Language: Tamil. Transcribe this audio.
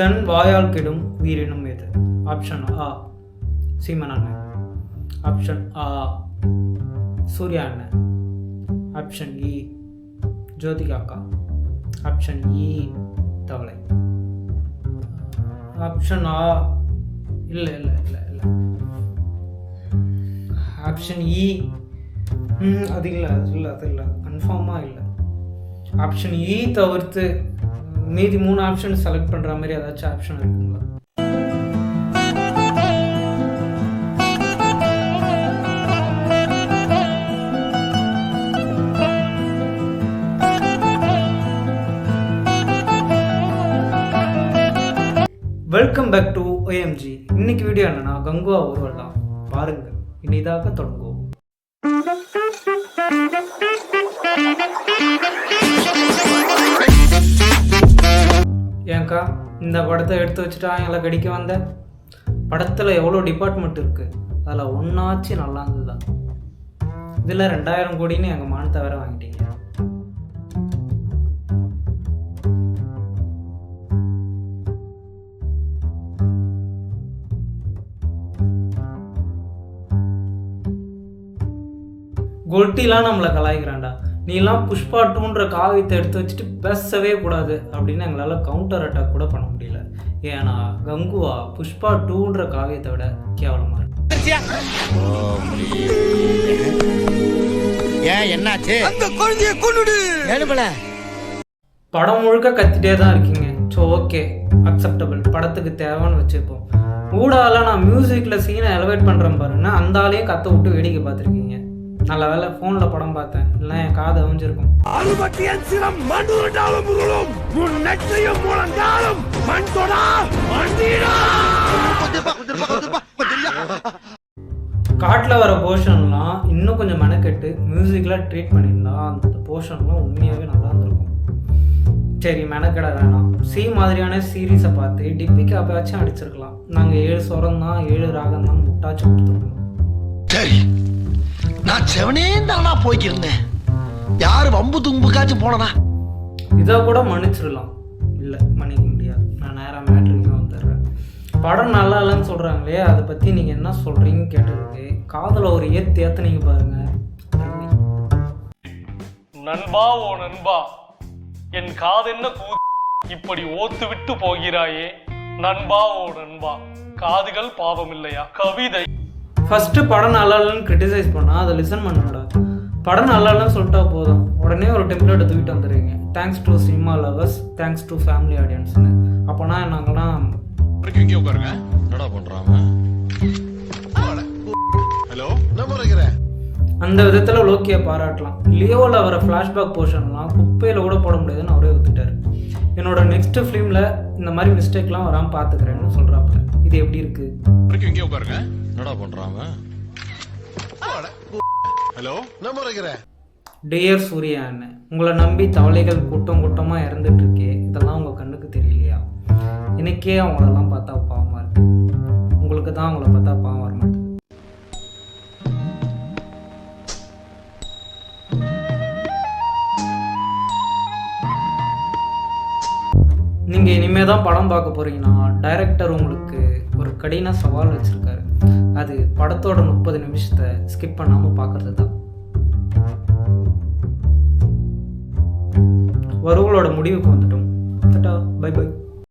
தன் வாயால் கெடும் உயிரினும் எது? ஆப்ஷன் ஆ சீமன் அண்ணன் ஆப்ஷன் ஆ சூர்யா அண்ணன் ஆப்ஷன் இ ஜோதிகா அக்கா ஆப்ஷன் இ தவளை. ஆப்ஷன் ஆ இல்லை இல்லை இல்லை இல்லை. ஆப்ஷன் இ அது இல்லை அது இல்லை அது இல்லை. கன்ஃபார்மாக இல்லை. ஆப்ஷன் இ தவிர்த்து மீதி மூணு ஆப்ஷன் செலக்ட் பண்ணுற மாதிரி ஏதாச்சும் ஆப்ஷன் இருக்குங்களா? வெல்கம் பேக் டு ஓஎம்ஜி இன்னைக்கு வீடியோ என்னன்னா கங்குவா ஒருவர் தான். பாருங்க. இனிதாக தொடங்கும். இந்த படத்தை எடுத்து வச்சுட்டா எங்களை கடிக்க வந்த? படத்தில் எவ்வளோ டிபார்ட்மெண்ட் இருக்குது அதில் ஒன்றாச்சு நல்லா இருந்ததா? இதில் ரெண்டாயிரம் கோடின்னு எங்கள் மானத்தை வேற வாங்கிட்டீங்க. கொல்ட்டிலாம் நம்மளை கலாய்க்கிறான்டா. நீலாம் புஷ்பா டூன்ற காவியத்தை எடுத்து வச்சுட்டு பேசவே கூடாது அப்படின்னு எங்களால் கவுண்டர் அட்டாக் கூட பண்ண முடியல. ஏன்னா கங்குவா புஷ்பா டூன்ற காவியத்தை விட கேவலமாக இருக்கு. ஏன்? என்னாச்சு? அந்த குழந்தைய கொண்டுடு எழுபல படம் முழுக்க கத்திட்டே தான் இருக்கீங்க. ஸோ ஓகே அக்செப்டபிள் படத்துக்கு தேவைன்னு வச்சுப்போம் ஊடால நான் மியூசிக்கில் சீனை எலவேட் பண்ணுறேன் பாருங்கன்னா அந்த ஆளையும் கத்த விட்டு வேடிக்கை பார்த்துருக்கீங்க. நல்ல வேலை ஃபோனில் படம் பார்த்தேன். இல்லை என் காது அவிஞ்சிருக்கும். அறுபட்டியன் சிரம் மண்டுருட்டாலும் முருளும் முன் நெற்றியும் முழங்காலும் மண் தொடா மண்டீரா காட்டில் வர போர்ஷன்லாம் இன்னும் கொஞ்சம் மெனக்கெட்டு மியூசிக்கில் ட்ரீட் பண்ணியிருந்தா அந்த போர்ஷன்லாம் உண்மையாகவே நல்லா இருந்திருக்கும். சரி மெனக்கெட வேணாம். சி மாதிரியான சீரீஸை பார்த்து டிப்பிக்கு அப்பயாச்சும் அடிச்சிருக்கலாம். நாங்கள் ஏழு சுரம் தான் ஏழு ராகம் தான் முட்டாச்சு கொடுத்துருக்கோம். சரி. நான் செவனே தானா போய்க்கிருந்தேன். யாரு வம்பு தும்புக்காச்சும் போனனா? இதை கூட மன்னிச்சிடலாம். இல்லை மன்னிக்க முடியாது. நான் நேராக மேட்ருக்கு வந்துடுறேன். படம் நல்லா இல்லைன்னு சொல்கிறாங்களே அதை பற்றி நீங்கள் என்ன சொல்கிறீங்கன்னு கேட்டதுக்கு காதில் ஒரு ஏத்து ஏத்துனீங்க பாருங்க. நண்பா ஓ நண்பா என் காதென்ன கூ இப்படி ஓத்து விட்டு போகிறாயே? நண்பா ஓ நண்பா காதுகள் பாவம் இல்லையா கவிதை ஃபஸ்ட்டு படம் நல்லா இல்லைன்னு கிரிட்டிசைஸ் பண்ணால் அதை லிசன் பண்ணக்கூடாது படம் நல்லா இல்லைன்னு சொல்லிட்டா போதும். உடனே ஒரு டெம்ப்ளேட்டை தூக்கிட்டு வந்துடுறீங்க. Thanks to cinema lovers thanks to family ஆடியன்ஸ்னு அப்போனா நாங்கள்லாம் இங்கே உட்காருங்க. என்னடா பண்றாங்க ஹலோ? என்ன முறைகிற அந்த விதத்தில் லோக்கியை பாராட்டலாம். லியோவில் வர ஃப்ளாஷ்பேக் போர்ஷன்லாம் குப்பையில் கூட போட முடியாதுன்னு அவரே ஒத்துட்டார் என்னோட நெக்ஸ்ட் ஃபிலிமில் இந்த மாதிரி மிஸ்டேக்லாம் வராமல் பார்த்துக்கிறேன்னு சொல்கிறாப்புல இது எப்படி இருக்குது இங்கே உட்காருங்க. என்னடா பண்றாங்க ஹலோ? முறைகிற டியர் சூர்யா அண்ணன் உங்களை நம்பி தவளைகள் கூட்டம் கூட்டமாக இறந்துட்டு இருக்கே இதெல்லாம் உங்கள் கண்ணுக்கு தெரியலையா? எனக்கே அவங்களெல்லாம் பார்த்தா பாவமாக இருக்கு. உங்களுக்கு தான் அவங்கள இனிமே தான் படம் பார்க்க போறீங்கன்னா டைரக்டர் உங்களுக்கு ஒரு கடின சவால் வச்சுருக்காரு. அது படத்தோட முப்பது நிமிஷத்தை ஸ்கிப் பண்ணாமல் பார்க்குறது தான். வருவங்களோட முடிவுக்கு வந்துட்டோம். By by